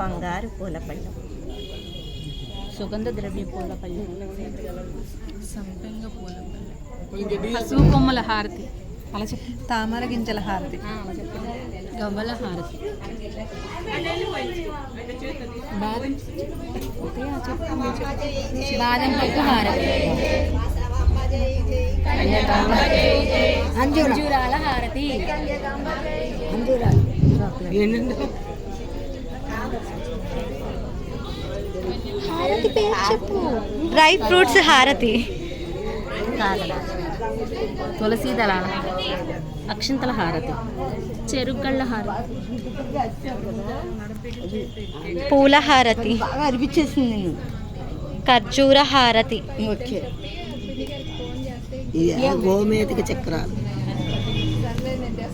బంగారు పూల పళ్ళం సుగంధ ద్రవ్య పూల పళ్ళు సంపెంగ పూల పసుపు కొమ్మల హారతి. అలా చెప్పు తామర గింజల హారతి. గవ్వల హారతి. బాదం పప్పు హారతి. అంజూరాల హారతి. హారతి చెప్పు. డ్రై ఫ్రూట్స్ హారతి. తులసి దళాల అక్షింతల హారతి. చెరుగళ్ళ హారతి. పూల హారతి. బాగా అనిపించేసింది నేను ఖర్జూర హారతి. ఓకే. ఇది గోమేతిక చక్రాలు.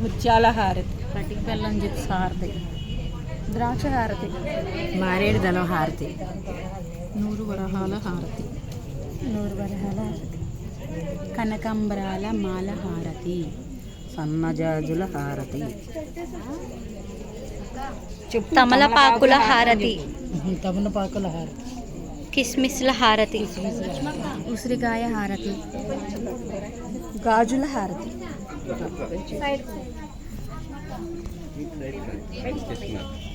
ముత్యాల హారతి. పటిక బెల్లం జిప్స్ హారతి ద్రాక్ష హారతి. మారేడు దళం హారతి. నూరు వరహాల హారతి. నూరు వరహాల హారతి. కనకాంబరాల మాల హారతి. సన్నజాజుల హారతి. తమలపాకుల హారతి. తమలపాకుల హారతి. కిస్మిస్ల హారతి. ఉసిరికాయ హారతి. గాజుల హారతి. Side side